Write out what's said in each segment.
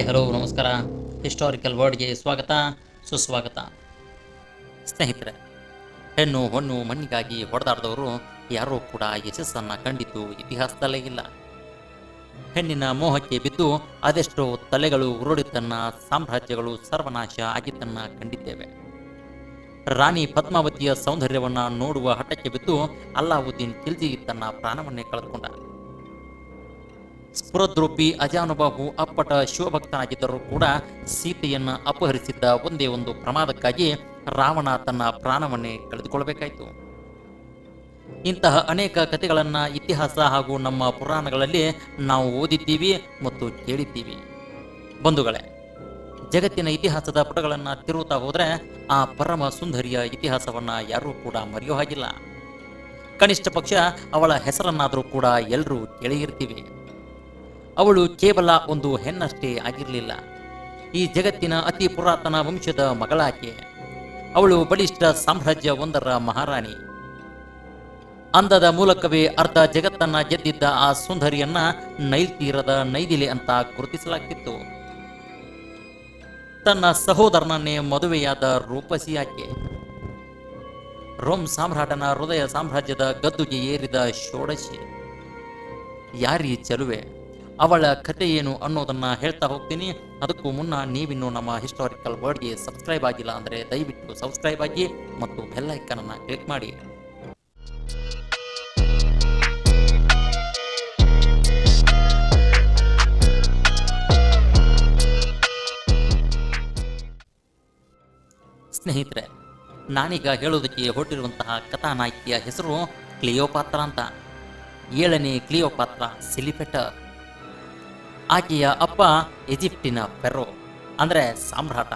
Hi hello ನಮಸ್ಕಾರ historical ವರ್ಡ್ಗೆ ಸ್ವಾಗತ, ಸುಸ್ವಾಗತ. ಸ್ನೇಹಿತರೆ, ಹೆಣ್ಣು ಹೊಣ್ಣು ಮಣ್ಣಿಗಾಗಿ ಹೊಡೆದಾಡಿದವರು ಯಾರೂ ಕೂಡ ಯಶಸ್ಸನ್ನು ಕಂಡಿದ್ದು ಇತಿಹಾಸದಲ್ಲೇ ಇಲ್ಲ. ಹೆಣ್ಣಿನ ಮೋಹಕ್ಕೆ ಬಿದ್ದು ಅದೆಷ್ಟೋ ತಲೆಗಳು ಉರುಳಿತನ್ನ ಸಾಮ್ರಾಜ್ಯಗಳು ಸರ್ವನಾಶ ಆಗಿದ್ದನ್ನು ಕಂಡಿದ್ದೇವೆ. ರಾಣಿ ಪದ್ಮಾವತಿಯ ಸೌಂದರ್ಯವನ್ನು ನೋಡುವ ಹಠಕ್ಕೆ ಬಿದ್ದು ಅಲ್ಲಾವುದ್ದೀನ್ ಖಿಲ್ಜಿ ತನ್ನ ಪ್ರಾಣವನ್ನೇ ಕಳೆದುಕೊಂಡ. ಸ್ಫುರದ್ರೂಪಿ ಅಜಾನುಬಾಹು ಅಪ್ಪಟ ಶಿವಭಕ್ತನಾಗಿದ್ದರೂ ಕೂಡ ಸೀತೆಯನ್ನು ಅಪಹರಿಸಿದ್ದ ಒಂದೇ ಒಂದು ಪ್ರಮಾದಕ್ಕಾಗಿ ರಾವಣ ತನ್ನ ಪ್ರಾಣವನ್ನೇ ಕಳೆದುಕೊಳ್ಳಬೇಕಾಯಿತು ಇಂತಹ ಅನೇಕ ಕಥೆಗಳನ್ನ ಇತಿಹಾಸ ಹಾಗೂ ನಮ್ಮ ಪುರಾಣಗಳಲ್ಲಿ ನಾವು ಓದಿದ್ದೀವಿ ಮತ್ತು ಕೇಳಿದ್ದೀವಿ. ಬಂಧುಗಳೇ, ಜಗತ್ತಿನ ಇತಿಹಾಸದ ಪುಟಗಳನ್ನು ತಿರುವುತ್ತಾ ಹೋದ್ರೆ ಆ ಪರಮ ಸುಂದರಿಯ ಇತಿಹಾಸವನ್ನ ಯಾರೂ ಕೂಡ ಮರೆಯೋ ಹಾಗಿಲ್ಲ. ಕನಿಷ್ಠ ಪಕ್ಷ ಅವಳ ಹೆಸರನ್ನಾದರೂ ಕೂಡ ಎಲ್ಲರೂ ಕೇಳಿರ್ತೀವಿ. ಅವಳು ಕೇವಲ ಒಂದು ಹೆಣ್ಣಷ್ಟೇ ಆಗಿರಲಿಲ್ಲ. ಈ ಜಗತ್ತಿನ ಅತಿ ಪುರಾತನ ವಂಶದ ಮಗಳಾಕೆ. ಅವಳು ಬಲಿಷ್ಠ ಸಾಮ್ರಾಜ್ಯ ಒಂದರ ಮಹಾರಾಣಿ. ಅಂದದ ಮೂಲಕವೇ ಅರ್ಧ ಜಗತ್ತನ್ನ ಗೆದ್ದಿದ್ದ ಆ ಸುಂದರಿಯನ್ನ ನೈಲ್ ತೀರದ ನೈದಿಲೆ ಅಂತ ಗುರುತಿಸಲಾಗ್ತಿತ್ತು. ತನ್ನ ಸಹೋದರನನ್ನೇ ಮದುವೆಯಾದ ರೂಪಸಿಯಾಕೆ ರೋಮ್ ಸಾಮ್ರಾಟನ ಹೃದಯ ಸಾಮ್ರಾಜ್ಯದ ಗದ್ದುಗೆ ಏರಿದ ಷೋಡಶಿ. ಯಾರಿ ಚೆಲುವೆ. ಅವಳ ಕತೆ ಏನು ಅನ್ನೋದನ್ನ ಹೇಳ್ತಾ ಹೋಗ್ತೀನಿ. ಅದಕ್ಕೂ ಮುನ್ನ ನೀವಿನ್ನು ನಮ್ಮ ಹಿಸ್ಟಾರಿಕಲ್ ವರ್ಡ್ಗೆ ಸಬ್ಸ್ಕ್ರೈಬ್ ಆಗಿಲ್ಲ ಅಂದರೆ ದಯವಿಟ್ಟು ಸಬ್ಸ್ಕ್ರೈಬ್ ಆಗಿ ಮತ್ತು ಬೆಲ್ ಐಕನ್ ಅನ್ನ ಕ್ಲಿಕ್ ಮಾಡಿ. ಸ್ನೇಹಿತರೆ, ನಾನೀಗ ಹೇಳೋದಕ್ಕೆ ಹೊರಟಿರುವಂತಹ ಕಥಾನಾಯಕಿಯ ಹೆಸರು ಕ್ಲಿಯೋಪಾತ್ರ ಅಂತ. ಏಳನೇ ಕ್ಲಿಯೋಪಾತ್ರ ಸಿಲಿಪೆಟರ್. ಆಕೆಯ ಅಪ್ಪ ಈಜಿಪ್ಟಿನ ಫೆರೋ, ಅಂದರೆ ಸಾಮ್ರಾಟ.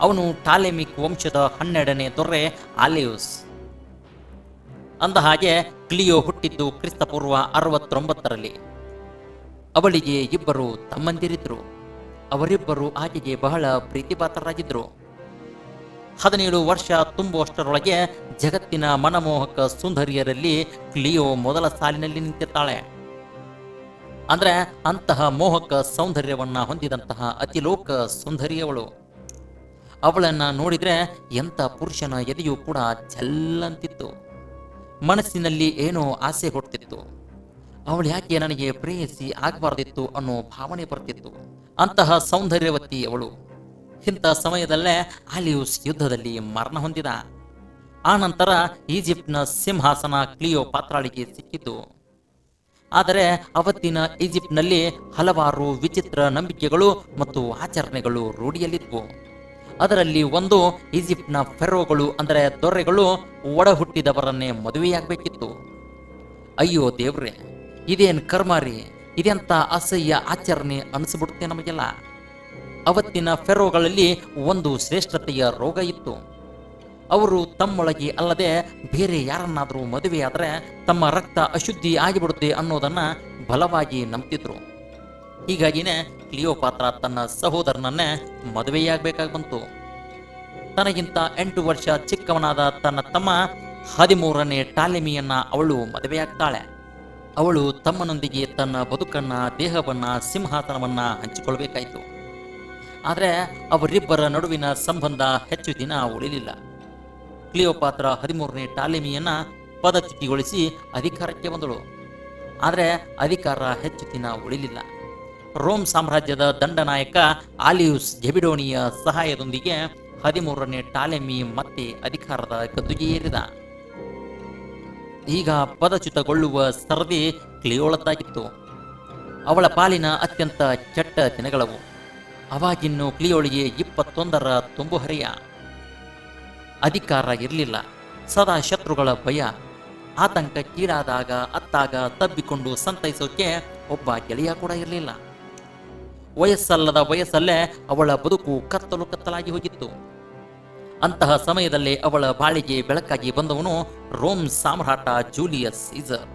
ಅವನು ಟಾಲೆಮಿಕ್ ವಂಶದ ಹನ್ನೆರಡನೇ ದೊರೆ ಆಲಿಯೂಸ್. ಅಂದ ಹಾಗೆ ಕ್ಲಿಯೋ ಹುಟ್ಟಿದ್ದು ಕ್ರಿಸ್ತಪೂರ್ವ ಅರವತ್ತೊಂಬತ್ತರಲ್ಲಿ. ಅವಳಿಗೆ ಇಬ್ಬರು ತಮ್ಮಂದಿರಿದ್ರು ಅವರಿಬ್ಬರು ಆಕೆಗೆ ಬಹಳ ಪ್ರೀತಿಪಾತ್ರರಾಗಿದ್ದರು. ಹದಿನೇಳು ವರ್ಷ ತುಂಬುವಷ್ಟರೊಳಗೆ ಜಗತ್ತಿನ ಮನಮೋಹಕ ಸುಂದರಿಯರಲ್ಲಿ ಕ್ಲಿಯೋ ಮೊದಲ ಸಾಲಿನಲ್ಲಿ ನಿಂತಿರ್ತಾಳೆ. ಅಂದ್ರೆ ಅಂತಹ ಮೋಹಕ ಸೌಂದರ್ಯವನ್ನ ಹೊಂದಿದಂತಹ ಅತಿಲೋಕ ಸುಂದರಿಯವಳು. ಅವಳನ್ನ ನೋಡಿದ್ರೆ ಎಂಥ ಪುರುಷನ ಎದೆಯೂ ಕೂಡ ಚೆಲ್ಲಂತಿತ್ತು. ಮನಸ್ಸಿನಲ್ಲಿ ಏನೋ ಆಸೆ ಹುಟ್ಟಿತ್ತು ಅವಳು ಯಾಕೆ ನನಗೆ ಪ್ರೇಯಸಿ ಆಗಬಾರ್ದಿತ್ತು ಅನ್ನೋ ಭಾವನೆ ಬರ್ತಿತ್ತು. ಅಂತಹ ಸೌಂದರ್ಯವತಿ ಅವಳು. ಇಂಥ ಸಮಯದಲ್ಲೇ ಆಲಿಯೂಸ್ ಯುದ್ಧದಲ್ಲಿ ಮರಣ ಹೊಂದಿದ. ಆ ನಂತರ ಈಜಿಪ್ಟ್ನ ಸಿಂಹಾಸನ ಕ್ಲಿಯೋ ಪಾತ್ರಾಳಿಗೆ ಸಿಕ್ಕಿತು. ಆದರೆ ಅವತ್ತಿನ ಈಜಿಪ್ಟ್ನಲ್ಲಿ ಹಲವಾರು ವಿಚಿತ್ರ ನಂಬಿಕೆಗಳು ಮತ್ತು ಆಚರಣೆಗಳು ರೂಢಿಯಲ್ಲಿದ್ವು. ಅದರಲ್ಲಿ ಒಂದು ಈಜಿಪ್ಟ್ನ ಫೆರೋಗಳು ಅಂದರೆ ದೊರೆಗಳು ಒಡ ಹುಟ್ಟಿದವರನ್ನೇ ಮದುವೆಯಾಗಬೇಕಿತ್ತು. ಅಯ್ಯೋ ದೇವ್ರೆ, ಇದೇನ್ ಕರ್ಮಾರಿ ಇದೆಂಥ ಅಸಹ್ಯ ಆಚರಣೆ ಅನಿಸ್ಬಿಡುತ್ತೆ ನಮಗೆಲ್ಲ. ಅವತ್ತಿನ ಫೆರೋಗಳಲ್ಲಿ ಒಂದು ಶ್ರೇಷ್ಠತೆಯ ರೋಗ ಇತ್ತು. ಅವರು ತಮ್ಮೊಳಗೆ ಅಲ್ಲದೆ ಬೇರೆ ಯಾರನ್ನಾದರೂ ಮದುವೆಯಾದರೆ ತಮ್ಮ ರಕ್ತ ಅಶುದ್ಧಿ ಆಗಿಬಿಡುತ್ತೆ ಅನ್ನೋದನ್ನು ಬಲವಾಗಿ ನಂಬ್ತಿದ್ರು. ಹೀಗಾಗಿನೇ ಕ್ಲಿಯೋಪಾತ್ರ ತನ್ನ ಸಹೋದರನನ್ನೇ ಮದುವೆಯಾಗಬೇಕಾಗಿ ಬಂತು. ತನಗಿಂತ ಎಂಟು ವರ್ಷ ಚಿಕ್ಕವನಾದ ತನ್ನ ತಮ್ಮ ಹದಿಮೂರನೇ ಟಾಲಿಮಿಯನ್ನ ಅವಳು ಮದುವೆಯಾಗ್ತಾಳೆ. ಅವಳು ತಮ್ಮನೊಂದಿಗೆ ತನ್ನ ಬದುಕನ್ನ, ದೇಹವನ್ನ, ಸಿಂಹಾಸನವನ್ನ ಹಂಚಿಕೊಳ್ಬೇಕಾಯಿತು. ಆದರೆ ಅವರಿಬ್ಬರ ನಡುವಿನ ಸಂಬಂಧ ಹೆಚ್ಚು ದಿನ ಉಳಿಲಿಲ್ಲ. ಕ್ಲಿಯೋಪಾತ್ರ ಹದಿಮೂರನೇ ಟಾಲಿಮಿಯನ್ನ ಪದಚ್ಯುತಿಗೊಳಿಸಿ ಅಧಿಕಾರಕ್ಕೆ ಬಂದಳು. ಆದರೆ ಅಧಿಕಾರ ಹೆಚ್ಚು ದಿನ ಉಳಿಲಿಲ್ಲ. ರೋಮ್ ಸಾಮ್ರಾಜ್ಯದ ದಂಡನಾಯಕ ಆಲಿಯೂಸ್ ಜೆಬಿಡೋನಿಯ ಸಹಾಯದೊಂದಿಗೆ ಹದಿಮೂರನೇ ಟಾಲೆಮಿ ಮತ್ತೆ ಅಧಿಕಾರದ ಗದ್ದುಗೆ ಏರಿದ. ಈಗ ಪದಚ್ಯುತಗೊಳ್ಳುವ ಸರದಿ ಕ್ಲಿಯೋಳದ್ದಾಗಿತ್ತು. ಅವಳ ಪಾಲಿನ ಅತ್ಯಂತ ಕೆಟ್ಟ ದಿನಗಳವು. ಅವಾಗಿನ್ನು ಕ್ಲಿಯೋಳಿಗೆ ಇಪ್ಪತ್ತೊಂದರ ತುಂಬು ಹರೆಯ. ಅಧಿಕಾರ ಇರಲಿಲ್ಲ ಸದಾ ಶತ್ರುಗಳ ಭಯ. ಆತಂಕಕ್ಕೀಡಾದಾಗ ಅತ್ತಾಗ ತಬ್ಬಿಕೊಂಡು ಸಂತೈಸೋಕೆ ಒಬ್ಬ ಗೆಳೆಯ ಕೂಡ ಇರಲಿಲ್ಲ. ವಯಸ್ಸಲ್ಲದ ವಯಸ್ಸಲ್ಲೇ ಅವಳ ಬದುಕು ಕತ್ತಲು ಕತ್ತಲಾಗಿ ಹೋಗಿತ್ತು. ಅಂತಹ ಸಮಯದಲ್ಲಿ ಅವಳ ಬಾಳಿಗೆ ಬೆಳಕಾಗಿ ಬಂದವನು ರೋಮ್ ಸಾಮ್ರಾಟ ಜೂಲಿಯಸ್ ಸೀಸರ್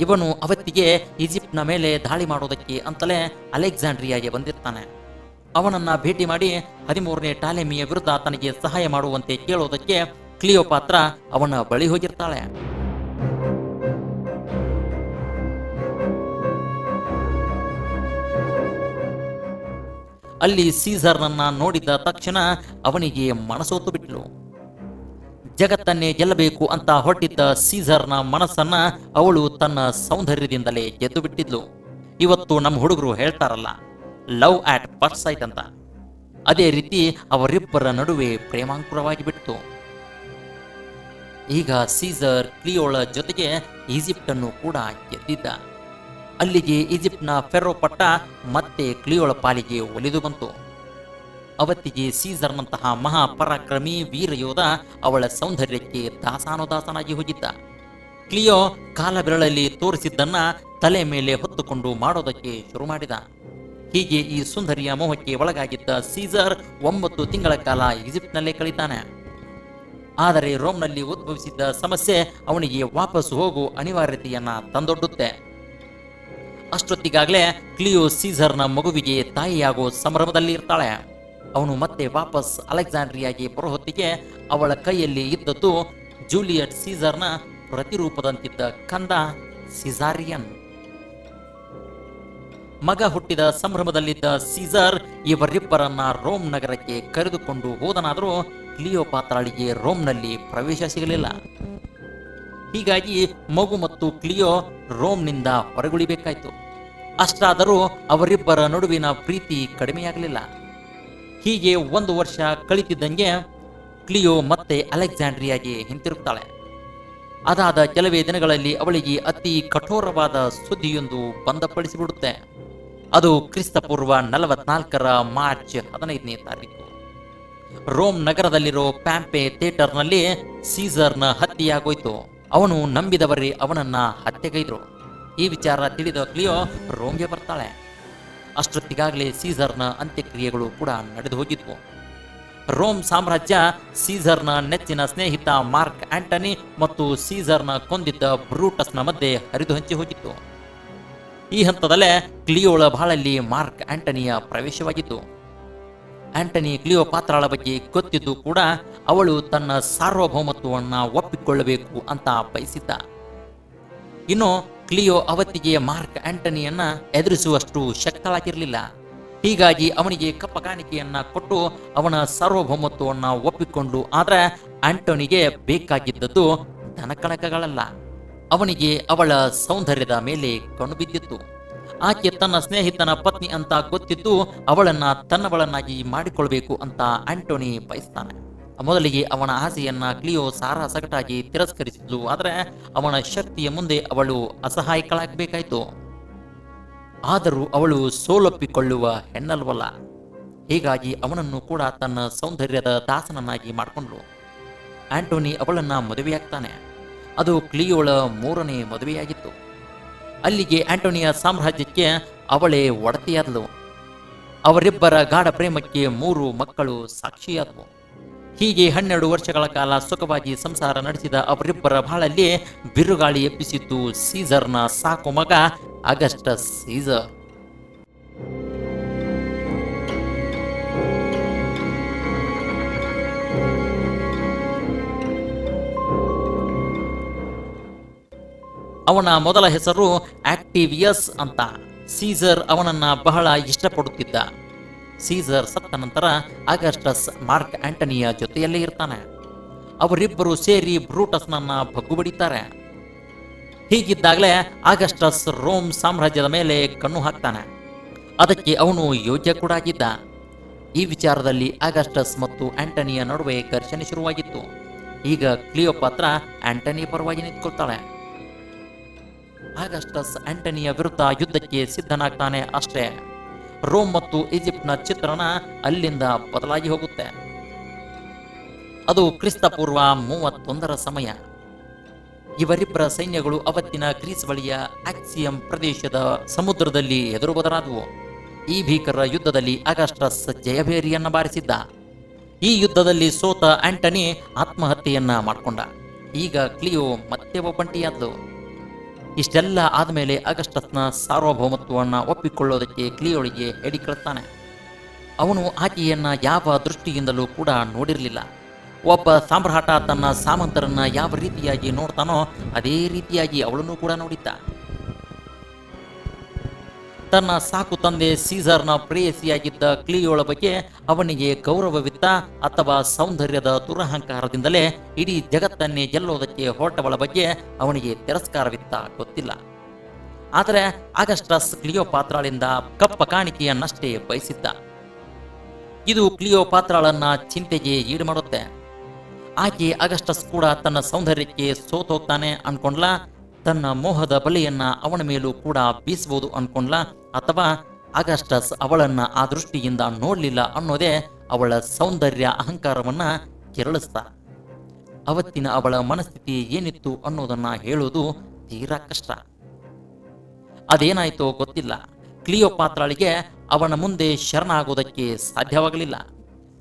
ಇವನು ಅವತ್ತಿಗೆ ಈಜಿಪ್ಟ್ನ ಮೇಲೆ ದಾಳಿ ಮಾಡೋದಕ್ಕೆ ಅಂತಲೇ ಅಲೆಕ್ಸಾಂಡ್ರಿಯಾಗೆ ಬಂದಿರ್ತಾನೆ. ಅವನನ್ನ ಭೇಟಿ ಮಾಡಿ ಹದಿಮೂರನೇ ಟಾಲೆಮಿಯ ವಿರುದ್ಧ ತನಗೆ ಸಹಾಯ ಮಾಡುವಂತೆ ಕೇಳೋದಕ್ಕೆ ಕ್ಲಿಯೋಪಾತ್ರ ಅವನ ಬಳಿ ಹೋಗಿರ್ತಾಳೆ. ಅಲ್ಲಿ ಸೀಸರ್ನನ್ನ ನೋಡಿದ ತಕ್ಷಣ ಅವನಿಗೆ ಮನಸೋತು ಬಿಟ್ಲು. ಜಗತ್ತನ್ನೇ ಗೆಲ್ಲಬೇಕು ಅಂತ ಹೊರಟಿದ್ದ ಸೀಸರ್ನ ಮನಸ್ಸನ್ನ ಅವಳು ತನ್ನ ಸೌಂದರ್ಯದಿಂದಲೇ ಗೆದ್ದು ಬಿಟ್ಟಿದ್ಲು. ಇವತ್ತು ನಮ್ಮ ಹುಡುಗರು ಹೇಳ್ತಾರಲ್ಲ ಲವ್ ಆಟ್ ಫಸ್ಟ್ ಸೈಟ್ ಅಂತ. ಅದೇ ರೀತಿ ಅವರಿಬ್ಬರ ನಡುವೆ ಪ್ರೇಮಾಂಕುರವಾಗಿ ಬಿಟ್ಟು ಈಗ ಸೀಸರ್ ಕ್ಲಿಯೋಳ ಜೊತೆಗೆ ಈಜಿಪ್ಟ್ ಅನ್ನು ಕೂಡ ಗೆದ್ದಿದ್ದ. ಅಲ್ಲಿಗೆ ಈಜಿಪ್ಟ್ನ ಫೆರೋ ಪಟ್ಟ ಮತ್ತೆ ಕ್ಲಿಯೋಳ ಪಾಲಿಗೆ ಒಲಿದು ಬಂತು. ಅವತ್ತಿಗೆ ಸೀಸರ್ನಂತಹ ಮಹಾಪರಾಕ್ರಮಿ ವೀರಯೋಧ ಅವಳ ಸೌಂದರ್ಯಕ್ಕೆ ದಾಸಾನುದಾಸನಾಗಿ ಹೋಗಿದ್ದ. ಕ್ಲಿಯೋ ಕಾಲ ಬೆರಳಲ್ಲಿ ತೋರಿಸಿದ್ದನ್ನ ತಲೆ ಮೇಲೆ ಹೊತ್ತುಕೊಂಡು ಮಾಡೋದಕ್ಕೆ ಶುರು ಮಾಡಿದ. ಹೀಗೆ ಈ ಸುಂದರಿಯ ಮೋಹಕ್ಕೆ ಒಳಗಾಗಿದ್ದ ಸೀಸರ್ ಒಂಬತ್ತು ತಿಂಗಳ ಕಾಲ ಈಜಿಪ್ಟ್ನಲ್ಲೇ ಕಳೀತಾನೆ. ಆದರೆ ರೋಮ್ನಲ್ಲಿ ಉದ್ಭವಿಸಿದ್ದ ಸಮಸ್ಯೆ ಅವನಿಗೆ ವಾಪಸ್ ಹೋಗು ಅನಿವಾರ್ಯತೆಯನ್ನ ತಂದೊಡ್ಡುತ್ತೆ. ಅಷ್ಟೊತ್ತಿಗಾಗಲೇ ಕ್ಲಿಯೋ ಸೀಸರ್ನ ಮಗುವಿಗೆ ತಾಯಿಯಾಗೋ ಸಂಭ್ರಮದಲ್ಲಿ ಇರ್ತಾಳೆ. ಅವನು ಮತ್ತೆ ವಾಪಸ್ ಅಲೆಕ್ಸಾಂಡ್ರಿಯಾಗಿ ಬರೋ ಹೊತ್ತಿಗೆ ಅವಳ ಕೈಯಲ್ಲಿ ಇದ್ದದ್ದು ಜೂಲಿಯಟ್ ಸೀಸರ್ನ ಪ್ರತಿರೂಪದಂತಿದ್ದ ಕಂದ ಸಿಜಾರಿಯನ್ ಮಗ ಹುಟ್ಟಿದ ಸಂಭ್ರಮದಲ್ಲಿದ್ದ ಸೀಸರ್ ಇವರಿಬ್ಬರನ್ನ ರೋಮ್ ನಗರಕ್ಕೆ ಕರೆದುಕೊಂಡು ಹೋದನಾದರೂ ಕ್ಲಿಯೋಪಾತ್ರಾಳಿಗೆ ರೋಮ್ನಲ್ಲಿ ಪ್ರವೇಶ ಸಿಗಲಿಲ್ಲ. ಹೀಗಾಗಿ ಮಗು ಮತ್ತು ಕ್ಲಿಯೋ ರೋಮ್ನಿಂದ ಹೊರಗುಳಿಬೇಕಾಯಿತು. ಅಷ್ಟಾದರೂ ಅವರಿಬ್ಬರ ನಡುವಿನ ಪ್ರೀತಿ ಕಡಿಮೆಯಾಗಲಿಲ್ಲ. ಹೀಗೆ ಒಂದು ವರ್ಷ ಕಳಿತಿದ್ದಂಗೆ ಕ್ಲಿಯೋ ಮತ್ತೆ ಅಲೆಕ್ಸಾಂಡ್ರಿಯಾಗೆ ಹಿಂತಿರುಗ್ತಾಳೆ. ಅದಾದ ಕೆಲವೇ ದಿನಗಳಲ್ಲಿ ಅವಳಿಗೆ ಅತಿ ಕಠೋರವಾದ ಸುದ್ದಿಯೊಂದು ಬಂದಪಡಿಸಿಬಿಡುತ್ತೆ. ಅದು ಕ್ರಿಸ್ತಪೂರ್ವ ನಲವತ್ನಾಲ್ಕರ ಮಾರ್ಚ್ ಹದಿನೈದನೇ ತಾರೀಕು. ರೋಮ್ ನಗರದಲ್ಲಿರೋ ಪ್ಯಾಂಪೆ ಥಿಯೇಟರ್ನಲ್ಲಿ ಸೀಸರ್ನ ಹತ್ಯೆಯಾಗೋಯ್ತು. ಅವನು ನಂಬಿದವರೇ ಅವನನ್ನ ಹತ್ಯೆಗೈದ್ರು. ಈ ವಿಚಾರ ತಿಳಿದ ಕ್ಲಿಯೋ ರೋಮ್ಗೆ ಬರ್ತಾಳೆ. ಅಷ್ಟೊತ್ತಿಗಾಗಲೇ ಸೀಸರ್ನ ಅಂತ್ಯಕ್ರಿಯೆಗಳು ಕೂಡ ನಡೆದು ಹೋಗಿದ್ವು. ರೋಮ್ ಸಾಮ್ರಾಜ್ಯ ಸೀಸರ್ನ ನೆಚ್ಚಿನ ಸ್ನೇಹಿತ ಮಾರ್ಕ್ ಆಂಟನಿ ಮತ್ತು ಸೀಸರ್ನ ಕೊಂದಿದ್ದ ಬ್ರೂಟಸ್ನ ಮಧ್ಯೆ ಹರಿದು ಹಂಚಿ ಹೋಗಿತ್ತು. ಈ ಹಂತದಲ್ಲೇ ಕ್ಲಿಯೋಳ ಬಾಳಲ್ಲಿ ಮಾರ್ಕ್ ಆಂಟನಿಯ ಪ್ರವೇಶವಾಗಿತ್ತು. ಆಂಟನಿ ಕ್ಲಿಯೋ ಪಾತ್ರಾಳ ಬಗ್ಗೆ ಗೊತ್ತಿದ್ದು ಕೂಡ ಅವಳು ತನ್ನ ಸಾರ್ವಭೌಮತ್ವವನ್ನು ಒಪ್ಪಿಕೊಳ್ಳಬೇಕು ಅಂತ ಬಯಸಿದ್ದ. ಇನ್ನು ಕ್ಲಿಯೋ ಅವತ್ತಿಗೆ ಮಾರ್ಕ್ ಆಂಟನಿಯನ್ನ ಎದುರಿಸುವಷ್ಟು ಶಕ್ತಳಾಗಿರಲಿಲ್ಲ. ಹೀಗಾಗಿ ಅವನಿಗೆ ಕಪ್ಪ ಕಾಣಿಕೆಯನ್ನ ಕೊಟ್ಟು ಅವನ ಸಾರ್ವಭೌಮತ್ವವನ್ನು ಒಪ್ಪಿಕೊಂಡು ಆದರೆ ಆಂಟೋನಿಗೆ ಬೇಕಾಗಿದ್ದದ್ದು ಧನಕಣಕಗಳಲ್ಲ. ಅವನಿಗೆ ಅವಳ ಸೌಂದರ್ಯದ ಮೇಲೆ ಕಣ್ಣು ಆಕೆ ತನ್ನ ಸ್ನೇಹಿತನ ಪತ್ನಿ ಅಂತ ಗೊತ್ತಿದ್ದು ಅವಳನ್ನ ತನ್ನವಳನ್ನಾಗಿ ಮಾಡಿಕೊಳ್ಬೇಕು ಅಂತ ಆಂಟೋನಿ ಬಯಸ್ತಾನೆ. ಮೊದಲಿಗೆ ಅವನ ಆಸೆಯನ್ನ ಕ್ಲಿಯೋ ಸಾರಾ ಸಗಟಾಗಿ ತಿರಸ್ಕರಿಸಿದ್ಲು. ಆದರೆ ಅವನ ಶಕ್ತಿಯ ಮುಂದೆ ಅವಳು ಅಸಹಾಯಕಳಾಗಬೇಕಾಯ್ತು. ಆದರೂ ಅವಳು ಸೋಲೊಪ್ಪಿಕೊಳ್ಳುವ ಹೆಣ್ಣಲ್ವಲ್ಲ. ಹೀಗಾಗಿ ಅವನನ್ನು ಕೂಡ ತನ್ನ ಸೌಂದರ್ಯದ ದಾಸನನ್ನಾಗಿ ಮಾಡಿಕೊಂಡ್ಲು ಆಂಟೋನಿ ಅವಳನ್ನ ಮದುವೆಯಾಗ್ತಾನೆ. ಅದು ಕ್ಲಿಯೋಳ ಮೂರನೇ ಮದುವೆಯಾಗಿತ್ತು. ಅಲ್ಲಿಗೆ ಆಂಟೋನಿಯ ಸಾಮ್ರಾಜ್ಯಕ್ಕೆ ಅವಳೇ ಒಡತಿಯಾದಳು. ಅವರಿಬ್ಬರ ಗಾಢ ಪ್ರೇಮಕ್ಕೆ ಮೂರು ಮಕ್ಕಳು ಸಾಕ್ಷಿಯಾದವು. ಹೀಗೆ ಹನ್ನೆರಡು ವರ್ಷಗಳ ಕಾಲ ಸುಖವಾಗಿ ಸಂಸಾರ ನಡೆಸಿದ ಅವರಿಬ್ಬರ ಬಾಳಲ್ಲಿ ಬಿರುಗಾಳಿ ಎಬ್ಬಿಸಿದ್ದು ಸೀಸರ್ನ ಸಾಕು ಮಗ ಅಗಸ್ಟಸ್ ಸೀಸರ್. ಅವನ ಮೊದಲ ಹೆಸರು ಆಕ್ಟಿವಿಯಸ್ ಅಂತ. ಸೀಸರ್ ಅವನನ್ನ ಬಹಳ ಇಷ್ಟಪಡುತ್ತಿದ್ದ. ಸೀಸರ್ ಸತ್ತ ನಂತರ ಅಗಸ್ಟಸ್ ಮಾರ್ಕ್ ಆಂಟನಿಯ ಜೊತೆಯಲ್ಲೇ ಇರ್ತಾನೆ. ಅವರಿಬ್ಬರು ಸೇರಿ ಬ್ರೂಟಸ್ನನ್ನ ಬಗ್ಗುಬಡಿತಾರೆ ಹೀಗಿದ್ದಾಗಲೇ ಆಗಸ್ಟಸ್ ರೋಮ್ ಸಾಮ್ರಾಜ್ಯದ ಮೇಲೆ ಕಣ್ಣು ಹಾಕ್ತಾನೆ. ಅದಕ್ಕೆ ಅವನು ಯೋಗ್ಯ ಕೂಡ ಆಗಿದ್ದ. ಈ ವಿಚಾರದಲ್ಲಿ ಆಗಸ್ಟಸ್ ಮತ್ತು ಆಂಟನಿಯ ನಡುವೆ ಘರ್ಷಣೆ ಶುರುವಾಗಿತ್ತು. ಈಗ ಕ್ಲಿಯೋಪಾತ್ರ ಆಂಟನಿ ಪರವಾಗಿ ನಿಂತ್ಕೊಳ್ತಾಳೆ. ಆಗಸ್ಟಸ್ ಆಂಟನಿಯ ವಿರುದ್ಧ ಯುದ್ಧಕ್ಕೆ ಸಿದ್ಧನಾಗ್ತಾನೆ ಅಷ್ಟೇ. ರೋಮ್ ಮತ್ತು ಈಜಿಪ್ಟ್ನ ಚಿತ್ರಣ ಅಲ್ಲಿಂದ ಬದಲಾಗಿ ಹೋಗುತ್ತೆ. ಅದು ಕ್ರಿಸ್ತಪೂರ್ವ ಮೂವತ್ತೊಂದರ ಸಮಯ. ಇವರಿಬ್ಬರ ಸೈನ್ಯಗಳು ಅವತ್ತಿನ ಗ್ರೀಸ್ ಬಳಿಯ ಆಕ್ಸಿಯಂ ಪ್ರದೇಶದ ಸಮುದ್ರದಲ್ಲಿ ಎದುರು ಬದಲಾದವು ಈ ಭೀಕರ ಯುದ್ಧದಲ್ಲಿ ಅಗಸ್ಟಸ್ ಜಯಭೇರಿಯನ್ನು ಬಾರಿಸಿದ್ದ. ಈ ಯುದ್ಧದಲ್ಲಿ ಸೋತ ಆಂಟನಿ ಆತ್ಮಹತ್ಯೆಯನ್ನ ಮಾಡಿಕೊಂಡ. ಈಗ ಕ್ಲಿಯೋ ಮತ್ತೆ ಒಬ್ಬಂಟಿಯಾದ್ಲು ಇಷ್ಟೆಲ್ಲ ಆದಮೇಲೆ ಅಗಸ್ಟಸ್ನ ಸಾರ್ವಭೌಮತ್ವವನ್ನು ಒಪ್ಪಿಕೊಳ್ಳೋದಕ್ಕೆ ಕ್ಲಿಯೋಳಿಗೆ ಹೇಳಿ ಕಳಿಸ್ತಾನೆ ಅವನು ಆಕೆಯನ್ನ ಯಾವ ದೃಷ್ಟಿಯಿಂದಲೂ ಕೂಡ ನೋಡಿರಲಿಲ್ಲ. ಒಬ್ಬ ಸಾಮ್ರಾಟ ತನ್ನ ಸಾಮಂತರನ್ನ ಯಾವ ರೀತಿಯಾಗಿ ನೋಡ್ತಾನೋ ಅದೇ ರೀತಿಯಾಗಿ ಅವಳನ್ನು ಕೂಡ ನೋಡಿದ್ದ. ತನ್ನ ಸಾಕು ತಂದೆ ಸೀಸರ್ನ ಪ್ರೇಯಸಿಯಾಗಿದ್ದ ಕ್ಲಿಯೋಳ ಬಗ್ಗೆ ಅವನಿಗೆ ಗೌರವವಿತ್ತ ಅಥವಾ ಸೌಂದರ್ಯದ ದುರಹಂಕಾರದಿಂದಲೇ ಇಡೀ ಜಗತ್ತನ್ನೇ ಗೆಲ್ಲೋದಕ್ಕೆ ಹೊರಟವಳ ಬಗ್ಗೆ ಅವನಿಗೆ ತಿರಸ್ಕಾರವಿತ್ತ ಗೊತ್ತಿಲ್ಲ. ಆದರೆ ಆಗಸ್ಟಸ್ ಕ್ಲಿಯೋಪಾತ್ರಾಳಿಂದ ಕಪ್ಪ ಕಾಣಿಕೆಯನ್ನಷ್ಟೇ ಬಯಸಿದ್ದ. ಇದು ಕ್ಲಿಯೋ ಪಾತ್ರಾಳನ್ನ ಚಿಂತೆಗೆ ಈಡು ಮಾಡುತ್ತೆ ಆಕೆ ಅಗಸ್ಟಸ್ ಕೂಡ ತನ್ನ ಸೌಂದರ್ಯಕ್ಕೆ ಸೋತೋಗ್ತಾನೆ ಅನ್ಕೊಂಡ್ಲಾ? ತನ್ನ ಮೋಹದ ಬಲೆಯನ್ನ ಅವನ ಮೇಲೂ ಕೂಡ ಬೀಸಬಹುದು ಅನ್ಕೊಂಡ್ಲಾ? ಅಥವಾ ಅಗಸ್ಟಸ್ ಅವಳನ್ನ ಆ ದೃಷ್ಟಿಯಿಂದ ನೋಡಲಿಲ್ಲ ಅನ್ನೋದೇ ಅವಳ ಸೌಂದರ್ಯ ಅಹಂಕಾರವನ್ನ ಕೆರಳಿಸ್ತ. ಅವತ್ತಿನ ಅವಳ ಮನಸ್ಥಿತಿ ಏನಿತ್ತು ಅನ್ನೋದನ್ನ ಹೇಳೋದು ತೀರಾ ಕಷ್ಟ. ಅದೇನಾಯ್ತೋ ಗೊತ್ತಿಲ್ಲ. ಕ್ಲಿಯೋ ಪಾತ್ರಾಳಿಗೆ ಅವನ ಮುಂದೆ ಶರಣಾಗೋದಕ್ಕೆ ಸಾಧ್ಯವಾಗಲಿಲ್ಲ.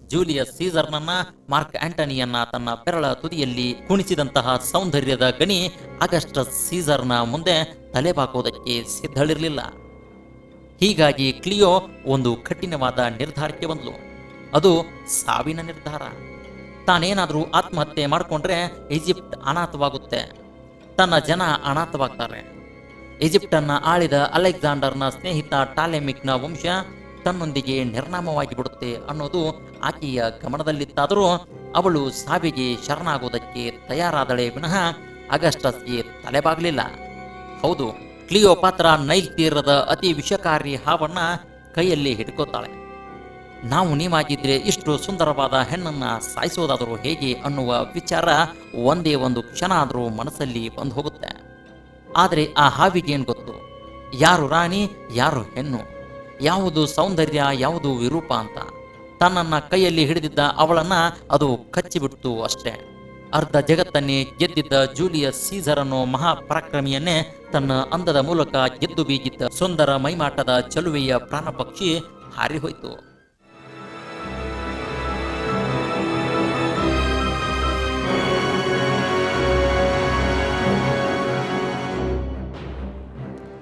ಜೂಲಿಯಸ್ ಸೀಸರ್ನನ್ನ ಮಾರ್ಕ್ ಆಂಟನಿಯನ್ನ ತನ್ನ ಬೆರಳ ತುದಿಯಲ್ಲಿ ಕುಣಿಸಿದಂತಹ ಸೌಂದರ್ಯದ ಗಣಿ ಅಗಸ್ಟಸ್ ಸೀಸರ್ನ ಮುಂದೆ ತಲೆಬಾಕೋದಕ್ಕೆ ಸಿದ್ಧಳಿರಲಿಲ್ಲ. ಹೀಗಾಗಿ ಕ್ಲಿಯೋ ಒಂದು ಕಠಿಣವಾದ ನಿರ್ಧಾರಕ್ಕೆ ಬಂದಳು ಅದು ಸಾವಿನ ನಿರ್ಧಾರ. ತಾನೇನಾದರೂ ಆತ್ಮಹತ್ಯೆ ಮಾಡಿಕೊಂಡ್ರೆ ಈಜಿಪ್ಟ್ ಅನಾಥವಾಗುತ್ತೆ. ತನ್ನ ಜನ ಅನಾಥವಾಗ್ತಾರೆ. ಈಜಿಪ್ಟನ್ನ ಆಳಿದ ಅಲೆಕ್ಸಾಂಡರ್ನ ಸ್ನೇಹಿತ ಟಾಲೆಮಿಕ್ನ ವಂಶ ತನ್ನೊಂದಿಗೆ ನಿರ್ನಾಮವಾಗಿ ಬಿಡುತ್ತೆ ಅನ್ನೋದು ಆಕೆಯ ಗಮನದಲ್ಲಿತ್ತಾದರೂ ಅವಳು ಸಾವಿಗೆ ಶರಣಾಗೋದಕ್ಕೆ ತಯಾರಾದಳೆ ವಿನಃ ಅಗಸ್ಟಸ್ಗೆ ತಲೆಬಾಗಲಿಲ್ಲ. ಹೌದು ಕ್ಲಿಯೋಪಾತ್ರ ನೈಲ್ ತೀರದ ಅತಿ ವಿಷಕಾರಿ ಹಾವನ್ನ ಕೈಯಲ್ಲಿ ಹಿಡ್ಕೋತಾಳೆ. ನಾವು ನೀವಾಗಿದ್ರೆ ಇಷ್ಟು ಸುಂದರವಾದ ಹೆಣ್ಣನ್ನ ಸಾಯಿಸೋದಾದರೂ ಹೇಗೆ ಅನ್ನುವ ವಿಚಾರ ಒಂದೇ ಒಂದು ಕ್ಷಣ ಆದರೂ ಮನಸ್ಸಲ್ಲಿ ಬಂದು ಹೋಗುತ್ತೆ ಆದರೆ ಆ ಹಾವಿಗೇನು ಗೊತ್ತು? ಯಾರು ರಾಣಿ, ಯಾರು ಹೆಣ್ಣು? ಯಾವುದು ಸೌಂದರ್ಯ, ಯಾವುದು ವಿರೂಪ ಅಂತ? ತನ್ನನ್ನ ಕೈಯಲ್ಲಿ ಹಿಡಿದಿದ್ದ ಅವಳನ್ನ ಅದು ಕಚ್ಚಿಬಿಡ್ತು ಅಷ್ಟೇ. ಅರ್ಧ ಜಗತ್ತನ್ನೇ ಗೆದ್ದಿದ್ದ ಜೂಲಿಯಸ್ ಸೀಸರ್ ಅನ್ನೋ ಮಹಾಪರಾಕ್ರಮಿಯನ್ನೇ ತನ್ನ ಅಂದದ ಮೂಲಕ ಗೆದ್ದು ಬೀಗಿದ್ದ ಸುಂದರ ಮೈಮಾಟದ ಚಲುವೆಯ ಪ್ರಾಣಪಕ್ಷಿ ಹಾರಿಹೋಯಿತು.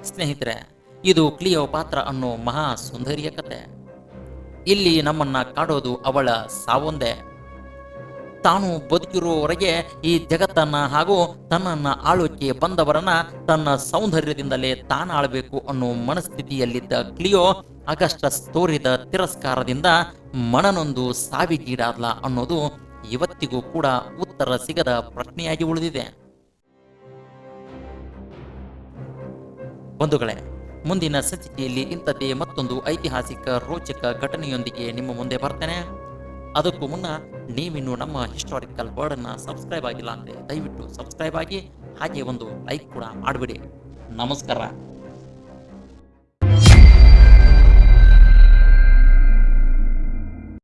ಸ್ನೇಹಿತರೆ, ಇದು ಕ್ಲಿಯೋ ಪಾತ್ರ ಅನ್ನೋ ಮಹಾ ಸುಂದರಿಯ ಕತೆ. ಇಲ್ಲಿ ನಮ್ಮನ್ನ ಕಾಡೋದು ಅವಳ ಸಾವೊಂದೇ. ತಾನು ಬದುಕಿರುವವರೆಗೆ ಈ ಜಗತ್ತನ್ನ ಹಾಗೂ ತನ್ನನ್ನ ಆಳೋಕೆ ಬಂದವರನ್ನ ತನ್ನ ಸೌಂದರ್ಯದಿಂದಲೇ ತಾನಾಳ್ಬೇಕು ಅನ್ನೋ ಮನಸ್ಥಿತಿಯಲ್ಲಿದ್ದ ಕ್ಲಿಯೋ ಅಗಸ್ಟಸ್ ತೋರಿದ ತಿರಸ್ಕಾರದಿಂದ ಮನನೊಂದು ಸಾವಿಗೀಡಾದ್ಲ ಅನ್ನೋದು ಇವತ್ತಿಗೂ ಕೂಡ ಉತ್ತರ ಸಿಗದ ಪ್ರಶ್ನೆಯಾಗಿ ಉಳಿದಿದೆ. ಬಂಧುಗಳೇ, ಮುಂದಿನ ಸಂಚಿಕೆಯಲ್ಲಿ ಇಂಥದ್ದೇ ಮತ್ತೊಂದು ಐತಿಹಾಸಿಕ ರೋಚಕ ಘಟನೆಯೊಂದಿಗೆ ನಿಮ್ಮ ಮುಂದೆ ಬರ್ತೇನೆ. ಅದಕ್ಕೂ ಮುನ್ನ ನೀವಿನ್ನು ನಮ್ಮ ಹಿಸ್ಟಾರಿಕಲ್ ವರ್ಡನ್ನು ಸಬ್ಸ್ಕ್ರೈಬ್ ಆಗಿಲ್ಲ ಅಂದರೆ ದಯವಿಟ್ಟು ಸಬ್ಸ್ಕ್ರೈಬ್ ಆಗಿ ಹಾಗೆ ಒಂದು ಲೈಕ್ ಕೂಡ ಮಾಡಿಬಿಡಿ. ನಮಸ್ಕಾರ.